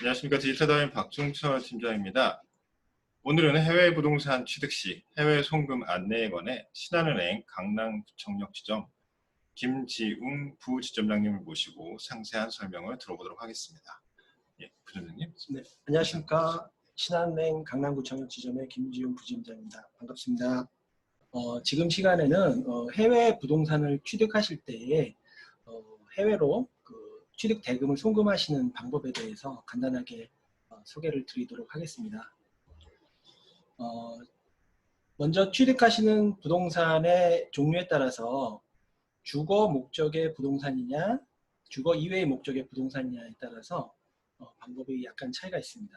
안녕하십니까 디지털다인 박중철 팀장입니다. 오늘은 해외 부동산 취득 시 해외 송금 안내에 관해 신한은행 강남구청역 지점 김지웅 부지점장님을 모시고 상세한 설명을 들어보도록 하겠습니다. 예, 부점장님. 네, 안녕하십니까. 신한은행 강남구청역 지점의 김지용 부지점장입니다. 반갑습니다. 어, 지금 시간에는 어, 해외 부동산을 취득하실 때에 어, 해외로 그 취득 대금을 송금하시는 방법에 대해서 간단하게 어, 소개를 드리도록 하겠습니다. 어, 먼저 취득하시는 부동산의 종류에 따라서 주거 목적의 부동산이냐, 주거 이외의 목적의 부동산이냐에 따라서 어, 방법이 약간 차이가 있습니다.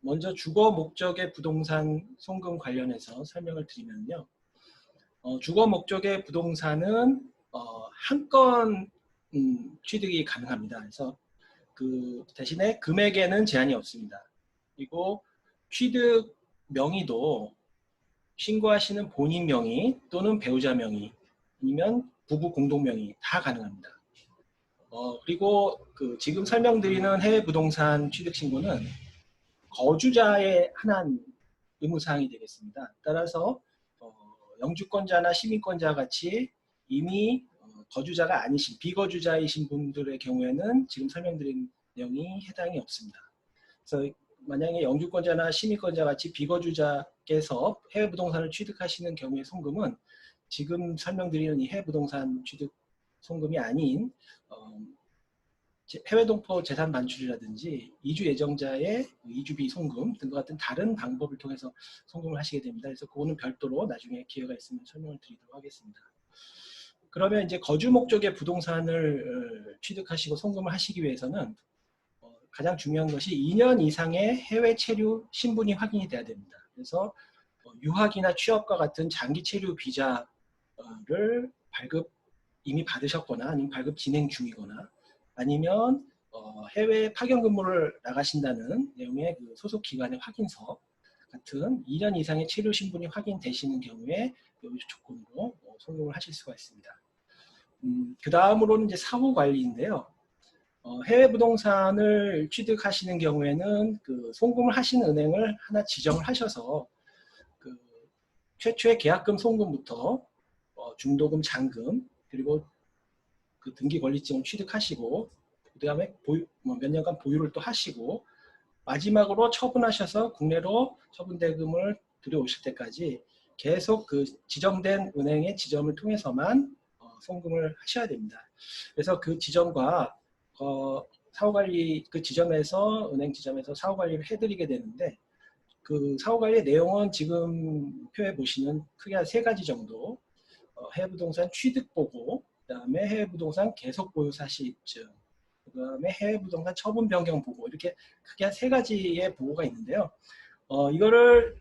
먼저 주거 목적의 부동산 송금 관련해서 설명을 드리면요. 어, 주거 목적의 부동산은 어, 한 건 음, 취득이 가능합니다. 그래서 그 대신에 금액에는 제한이 없습니다. 그리고 취득 명의도 신고하시는 본인 명의 또는 배우자 명의 아니면 부부 공동 명의 다 가능합니다. 어, 그리고 그 지금 설명드리는 해외 부동산 취득 신고는 거주자의 하나의 의무사항이 되겠습니다. 따라서 어, 영주권자나 시민권자 같이 이미 어, 거주자가 아니신 비거주자이신 분들의 경우에는 지금 설명드린 내용이 해당이 없습니다. 그래서 만약에 영주권자나 시민권자 같이 비거주자께서 해외 부동산을 취득하시는 경우의 송금은 지금 설명드리는 이 해외 부동산 취득 송금이 아닌 어, 해외 동포 재산 반출이라든지 이주 예정자의 이주비 송금 등과 같은 다른 방법을 통해서 송금을 하시게 됩니다. 그래서 그거는 별도로 나중에 기회가 있으면 설명을 드리도록 하겠습니다. 그러면 이제 거주 목적의 부동산을 어, 취득하시고 송금을 하시기 위해서는 어, 가장 중요한 것이 2년 이상의 해외 체류 신분이 확인이 돼야 됩니다. 그래서 어, 유학이나 취업과 같은 장기 체류 비자를 발급 이미 받으셨거나 아니면 발급 진행 중이거나 아니면 어, 해외 파견 근무를 나가신다는 내용의 그 소속 기관의 확인서 같은 2년 이상의 체류 신분이 확인되시는 경우에 이 조건으로 어, 송금을 하실 수가 있습니다. 음, 그 다음으로는 이제 사후 관리인데요. 어, 해외 부동산을 취득하시는 경우에는 그 송금을 하시는 은행을 하나 지정을 하셔서 그 최초의 계약금 송금부터 어, 중도금, 잔금 그리고 그 등기 권리증을 취득하시고 그다음에 뭐몇 년간 보유를 또 하시고 마지막으로 처분하셔서 국내로 처분 대금을 들여오실 때까지 계속 그 지정된 은행의 지점을 통해서만 어, 송금을 하셔야 됩니다. 그래서 그 지점과 어, 사후관리 그 지점에서 은행 지점에서 사후관리를 해드리게 되는데 그 사후관리의 내용은 지금 표에 보시는 크게 한 세 가지 정도 어, 해외 부동산 취득 보고 그다음에 해외 부동산 계속 보유 사실증, 그다음에 해외 부동산 처분 변경 보고 이렇게 크게 한 세 가지의 보고가 있는데요. 어, 이거를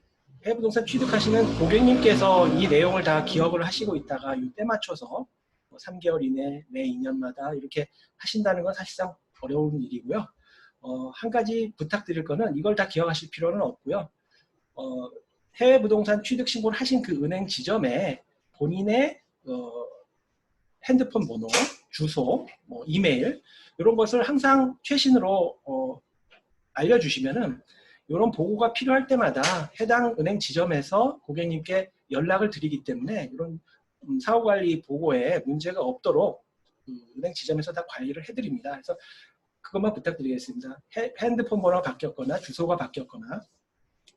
해외 부동산 취득하시는 고객님께서 이 내용을 다 기억을 하시고 있다가 이때 맞춰서 뭐 3개월 이내 매 2년마다 이렇게 하신다는 건 사실상 어려운 일이고요. 어, 한 가지 부탁드릴 거는 이걸 다 기억하실 필요는 없고요. 어, 해외 부동산 취득 신고를 하신 그 은행 지점에 본인의 어, 핸드폰 번호, 주소, 뭐 이메일 이런 것을 항상 최신으로 어, 알려주시면은 이런 보고가 필요할 때마다 해당 은행 지점에서 고객님께 연락을 드리기 때문에 이런 음, 사후관리 보고에 문제가 없도록 그 은행 지점에서 다 관리를 해드립니다. 그래서 그것만 부탁드리겠습니다. 헤, 핸드폰 번호가 바뀌었거나 주소가 바뀌었거나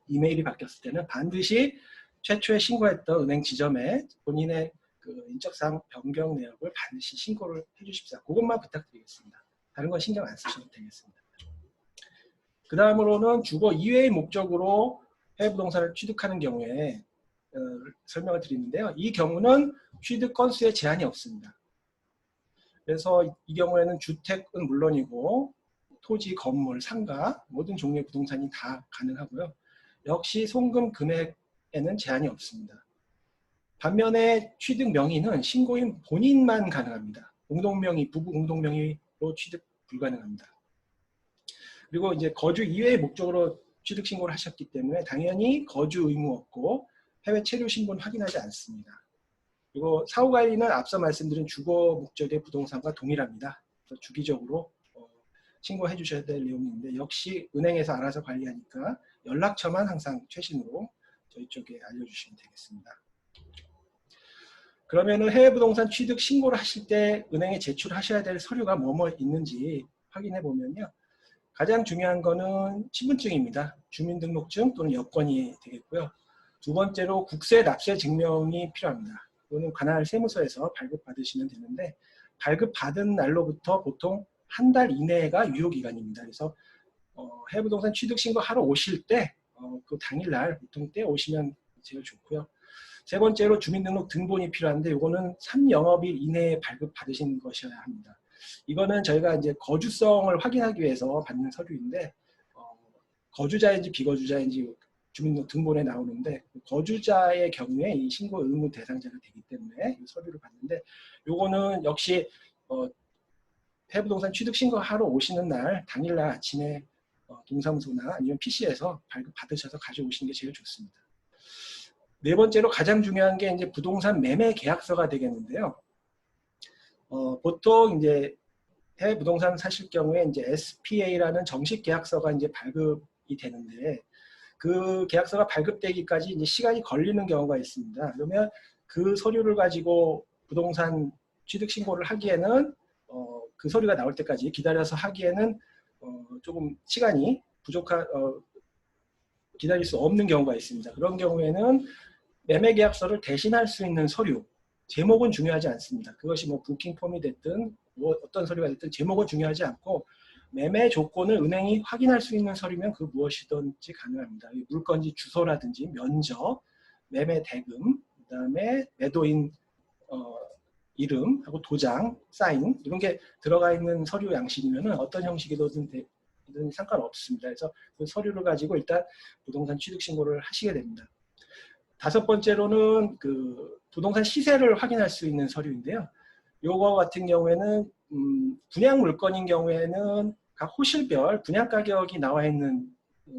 이메일이 바뀌었을 때는 반드시 최초에 신고했던 은행 지점에 본인의 그 인적사항 변경 내역을 반드시 신고를 해주십사. 그것만 부탁드리겠습니다. 다른 건 신경 안 쓰셔도 되겠습니다. 그 다음으로는 주거 이외의 목적으로 해외 부동산을 취득하는 경우에 어, 설명을 드리는데요. 이 경우는 취득 건수에 제한이 없습니다. 그래서 이 경우에는 주택은 물론이고 토지, 건물, 상가 모든 종류의 부동산이 다 가능하고요. 역시 송금 금액에는 제한이 없습니다. 반면에 취득 명의는 신고인 본인만 가능합니다. 공동명의, 부부 공동명의로 취득 불가능합니다. 그리고 이제 거주 이외의 목적으로 취득 신고를 하셨기 때문에 당연히 거주 의무 없고 해외 체류 신고는 확인하지 않습니다. 그리고 사후 관리는 앞서 말씀드린 주거 목적의 부동산과 동일합니다. 주기적으로 어, 신고해 주셔야 될 내용인데 역시 은행에서 알아서 관리하니까 연락처만 항상 최신으로 저희 쪽에 알려주시면 되겠습니다. 그러면은 해외 부동산 취득 신고를 하실 때 은행에 제출하셔야 될 서류가 뭐뭐 있는지 확인해 보면요. 가장 중요한 거는 신분증입니다. 주민등록증 또는 여권이 되겠고요. 두 번째로 국세 납세 증명이 필요합니다. 이거는 관할 세무서에서 발급 받으시면 되는데 발급 받은 날로부터 보통 한 달 이내가 유효 기간입니다. 그래서 어, 해외 부동산 취득 신고 하러 오실 때 어, 그 당일날 보통 때 오시면 제일 좋고요. 세 번째로 주민등록 등본이 필요한데 이거는 3영업일 이내에 발급 받으신 것이어야 합니다. 이거는 저희가 이제 거주성을 확인하기 위해서 받는 서류인데 어, 거주자인지 비거주자인지 주민등록 등본에 나오는데 거주자의 경우에 이 신고 의무 대상자가 되기 때문에 이 서류를 받는데 요거는 역시 어, 해부동산 취득 신고하러 오시는 날 당일날 아침에 어, 동사무소나 아니면 PC에서 발급 받으셔서 가져오시는 게 제일 좋습니다. 네 번째로 가장 중요한 게 이제 부동산 매매 계약서가 되겠는데요. 어, 보통 이제 해외 부동산 사실 경우에 이제 SPA라는 정식 계약서가 이제 발급이 되는데 그 계약서가 발급되기까지 이제 시간이 걸리는 경우가 있습니다. 그러면 그 서류를 가지고 부동산 취득 신고를 하기에는 어, 그 서류가 나올 때까지 기다려서 하기에는 어, 조금 시간이 부족한 어, 기다릴 수 없는 경우가 있습니다. 그런 경우에는 매매 계약서를 대신할 수 있는 서류 제목은 중요하지 않습니다. 그것이 뭐 부킹 폼이 됐든 뭐 어떤 서류가 됐든 제목은 중요하지 않고 매매 조건을 은행이 확인할 수 있는 서류면 그 무엇이든지 가능합니다. 이 물건지 주소라든지 면적, 매매 대금, 그 다음에 매도인 어, 이름하고 도장, 사인 이런 게 들어가 있는 서류 양식이면 어떤 형식이든 되- 든 상관없습니다. 그래서 그 서류를 가지고 일단 부동산 취득 신고를 하시게 됩니다. 다섯 번째로는 그 부동산 시세를 확인할 수 있는 서류인데요. 요거 같은 경우에는 음, 분양 물건인 경우에는 각 호실별 분양 가격이 나와 있는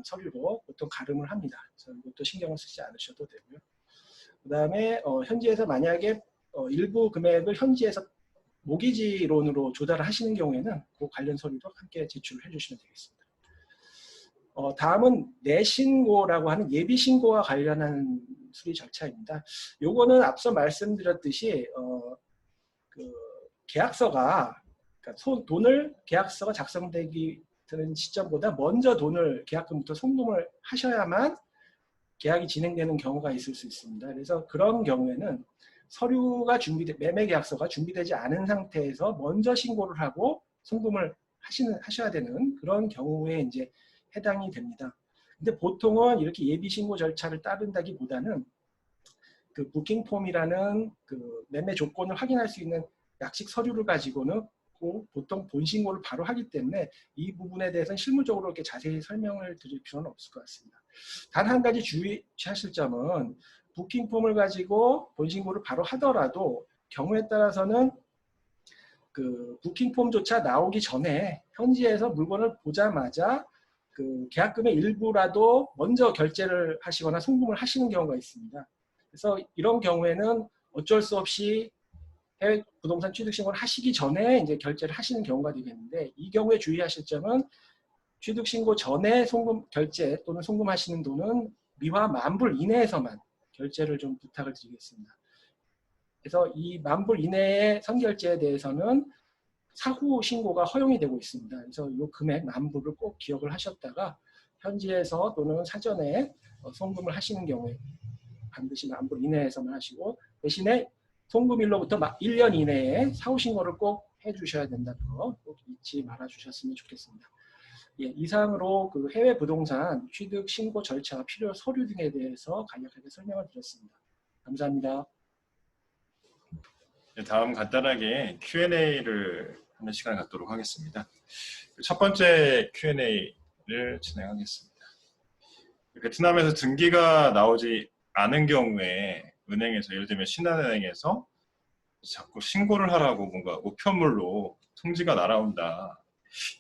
서류로 보통 가름을 합니다. 그래서 이것도 신경을 쓰지 않으셔도 되고요. 그 다음에 어, 현지에서 만약에 어, 일부 금액을 현지에서 모기지론으로 조달을 하시는 경우에는 그 관련 서류도 함께 제출을 해주시면 되겠습니다. 어, 다음은 내신고라고 하는 예비신고와 관련한 수리 절차입니다. 요거는 앞서 말씀드렸듯이 어, 그 계약서가 그러니까 손- 돈을 계약서가 작성되기 되는 시점보다 먼저 돈을 계약금부터 송금을 하셔야만 계약이 진행되는 경우가 있을 수 있습니다. 그래서 그런 경우에는 서류가 준비돼 매매 계약서가 준비되지 않은 상태에서 먼저 신고를 하고 송금을 하시는 하셔야 되는 그런 경우에 이제 해당이 됩니다. 근데 보통은 이렇게 예비 신고 절차를 따른다기보다는 그 부킹 폼이라는 그 매매 조건을 확인할 수 있는 약식 서류를 가지고는 고 보통 본 신고를 바로 하기 때문에 이 부분에 대해서는 실무적으로 이렇게 자세히 설명을 드릴 필요는 없을 것 같습니다. 단 한 가지 주의하실 점은 부킹 폼을 가지고 본 신고를 바로 하더라도 경우에 따라서는 그 부킹 폼조차 나오기 전에 현지에서 물건을 보자마자 그 계약금의 일부라도 먼저 결제를 하시거나 송금을 하시는 경우가 있습니다. 그래서 이런 경우에는 어쩔 수 없이 해외 부동산 취득 신고를 하시기 전에 이제 결제를 하시는 경우가 되겠는데 이 경우에 주의하실 점은 취득 신고 전에 송금 결제 또는 송금하시는 돈은 미화 만불 이내에서만 결제를 좀 부탁을 드리겠습니다. 그래서 이 만불 이내의 선결제에 대해서는 사후 신고가 허용이 되고 있습니다. 그래서 이 금액 만불을 꼭 기억을 하셨다가 현지에서 또는 사전에 어, 송금을 하시는 경우에 반드시 만불 이내에서만 하시고 대신에 송금일로부터 1년 이내에 사후 신고를 꼭 해주셔야 된다는 거 꼭 잊지 말아 주셨으면 좋겠습니다. 예, 이상으로 그 해외 부동산 취득 신고 절차와 필요 서류 등에 대해서 간략하게 설명을 드렸습니다. 감사합니다. 네, 다음 간단하게 Q&A를 하는 시간을 갖도록 하겠습니다. 첫 번째 Q&A를 진행하겠습니다. 베트남에서 등기가 나오지 않은 경우에 은행에서 예를 들면 신한은행에서 자꾸 신고를 하라고 뭔가 우편물로 통지가 날아온다.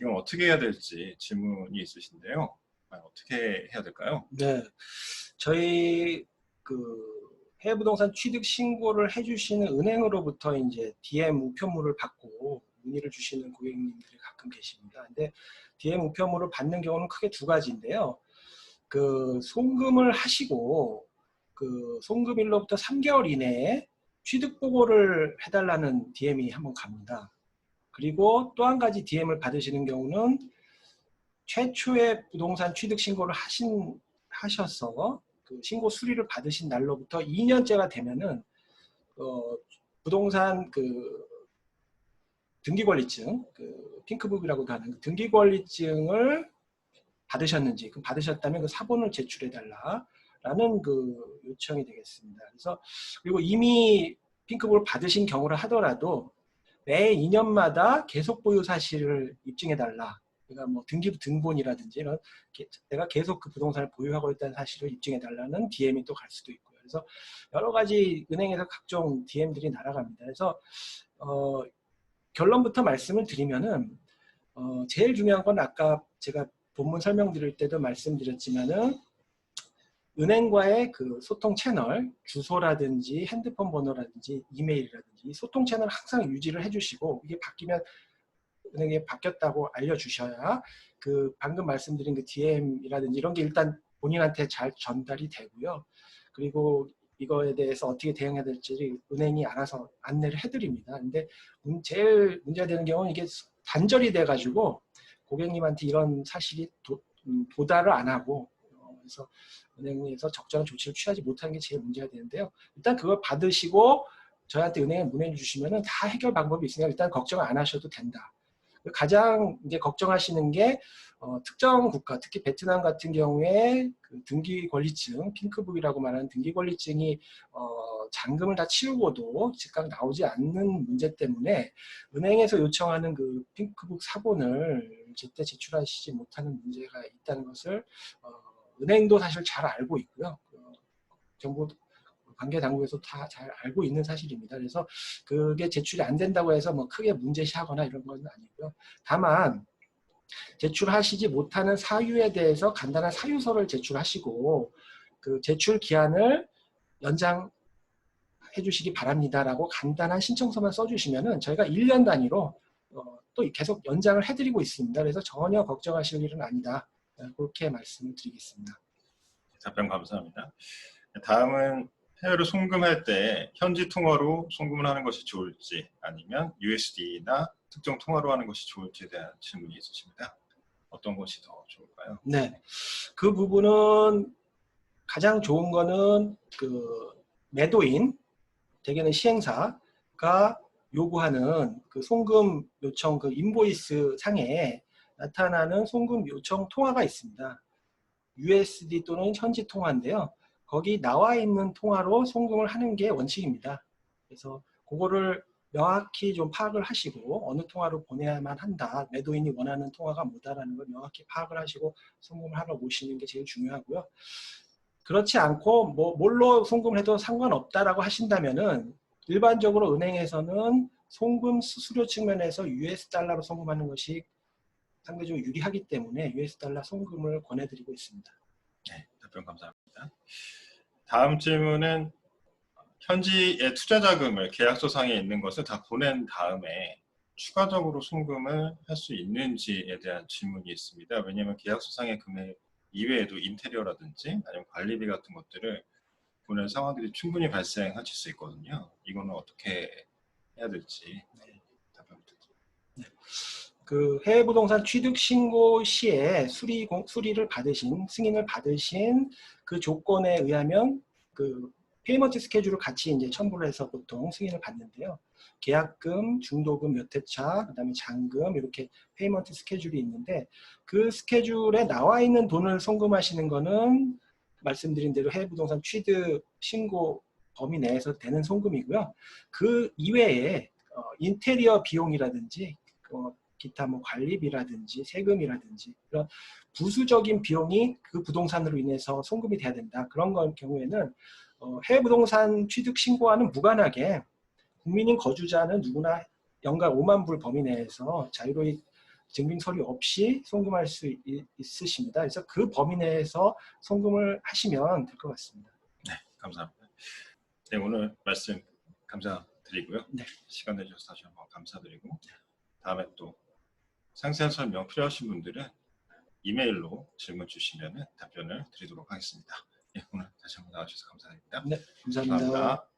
이건 어떻게 해야 될지 질문이 있으신데요. 아, 어떻게 해야 될까요? 네, 저희 그 해외 부동산 취득 신고를 해주시는 은행으로부터 이제 DM 우편물을 받고 문의를 주시는 고객님들이 가끔 계십니다. 근데 DM 우편물을 받는 경우는 크게 두 가지인데요. 그 송금을 하시고 그 송금일로부터 3개월 이내에 취득 보고를 해달라는 DM이 한번 갑니다. 그리고 또 한 가지 DM을 받으시는 경우는 최초의 부동산 취득 신고를 하신 하셔서 그 신고 수리를 받으신 날로부터 2년째가 되면은 어, 부동산 그 등기권리증, 그 핑크북이라고도 하는 그 등기권리증을 받으셨는지, 그 받으셨다면 그 사본을 제출해 달라 라는 그 요청이 되겠습니다. 그래서 그리고 이미 핑크북을 받으신 경우를 하더라도 매 2년마다 계속 보유 사실을 입증해 달라. 그러니까 뭐 등기 등본이라든지 이런 게- 내가 계속 그 부동산을 보유하고 있다는 사실을 입증해 달라는 DM이 또 갈 수도 있고요. 그래서 여러 가지 은행에서 각종 DM들이 날아갑니다. 그래서 어, 결론부터 말씀을 드리면은 어, 제일 중요한 건 아까 제가 본문 설명드릴 때도 말씀드렸지만은 은행과의 그 소통 채널 주소라든지 핸드폰 번호라든지 이메일이라든지 이 소통 채널 항상 유지를 해주시고 이게 바뀌면 은행에 바뀌었다고 알려주셔야 그 방금 말씀드린 그 DM이라든지 이런 게 일단 본인한테 잘 전달이 되고요. 그리고 이거에 대해서 어떻게 대응해야 될지 은행이 알아서 안내를 해드립니다. 근데 문- 제일 문제가 되는 경우는 이게 단절이 돼가지고 고객님한테 이런 사실이 도, 음, 도달을 안 하고 어, 그래서 은행에서 적절한 조치를 취하지 못하는 게 제일 문제가 되는데요. 일단 그걸 받으시고 저희한테 은행에 문의 주시면은 다 해결 방법이 있으니까 일단 걱정 안 하셔도 된다. 가장 이제 걱정하시는 게 어, 특정 국가, 특히 베트남 같은 경우에 그 등기 권리증, 핑크북이라고 말하는 등기 권리증이 어, 잔금을 다 치르고도 즉각 나오지 않는 문제 때문에 은행에서 요청하는 그 핑크북 사본을 제때 제출하시지 못하는 문제가 있다는 것을 어, 은행도 사실 잘 알고 있고요. 그 정부 관계 당국에서 다 잘 알고 있는 사실입니다. 그래서 그게 제출이 안 된다고 해서 뭐 크게 문제시하거나 이런 건 아니고요. 다만 제출하시지 못하는 사유에 대해서 간단한 사유서를 제출하시고 그 제출 기한을 연장 해 주시기 바랍니다라고 간단한 신청서만 써주시면은 저희가 1년 단위로 어, 또 계속 연장을 해드리고 있습니다. 그래서 전혀 걱정하실 일은 아니다. 네, 그렇게 말씀을 드리겠습니다. 답변 감사합니다. 다음은 해외로 송금할 때 현지 통화로 송금을 하는 것이 좋을지 아니면 USD나 특정 통화로 하는 것이 좋을지에 대한 질문이 있으십니다. 어떤 것이 더 좋을까요? 네, 그 부분은 가장 좋은 거는 그 매도인, 대개는 시행사가 요구하는 그 송금 요청 그 인보이스 상에 나타나는 송금 요청 통화가 있습니다. USD 또는 현지 통화인데요. 거기 나와 있는 통화로 송금을 하는 게 원칙입니다. 그래서 그거를 명확히 좀 파악을 하시고 어느 통화로 보내야만 한다. 매도인이 원하는 통화가 뭐다라는 걸 명확히 파악을 하시고 송금을 하러 오시는 게 제일 중요하고요. 그렇지 않고 뭐 뭘로 송금을 해도 상관없다라고 하신다면은 일반적으로 은행에서는 송금 수수료 측면에서 US 달러로 송금하는 것이 상대적으로 유리하기 때문에 US 달러 송금을 권해드리고 있습니다. 네, 답변 감사합니다. 다음 질문은 현지의 투자 자금을 계약서상에 있는 것을 다 보낸 다음에 추가적으로 송금을 할 수 있는지에 대한 질문이 있습니다. 왜냐하면 계약서상의 금액 이외에도 인테리어라든지 아니면 관리비 같은 것들을 보낸 상황들이 충분히 발생하실 수 있거든요. 이거는 어떻게 해야 될지 답변 부탁드립니다. 그 해외 부동산 취득 신고 시에 수리 공- 수리를 받으신 승인을 받으신 그 조건에 의하면 그 페이먼트 스케줄을 같이 이제 첨부를 해서 보통 승인을 받는데요. 계약금, 중도금 몇 회차, 그 다음에 잔금 이렇게 페이먼트 스케줄이 있는데 그 스케줄에 나와 있는 돈을 송금하시는 거는 말씀드린 대로 해외 부동산 취득 신고 범위 내에서 되는 송금이고요. 그 이외에 어, 인테리어 비용이라든지 어, 기타 뭐 관리비라든지 세금이라든지 그런 부수적인 비용이 그 부동산으로 인해서 송금이 돼야 된다. 그런 건 경우에는 어, 해외 부동산 취득 신고와는 무관하게 국민인 거주자는 누구나 연간 5만 불 범위 내에서 자유로이 증빙 서류 없이 송금할 수 있, 있으십니다. 그래서 그 범위 내에서 송금을 하시면 될 것 같습니다. 감사합니다. 네, 오늘 말씀 감사드리고요. 네. 시간 내주셔서 다시 한번 감사드리고 다음에 또 상세한 설명 필요하신 분들은 이메일로 질문 주시면 답변을 드리도록 하겠습니다. 예, 오늘 다시 한번 나와주셔서 감사드립니다. 네, 감사합니다. 감사합니다.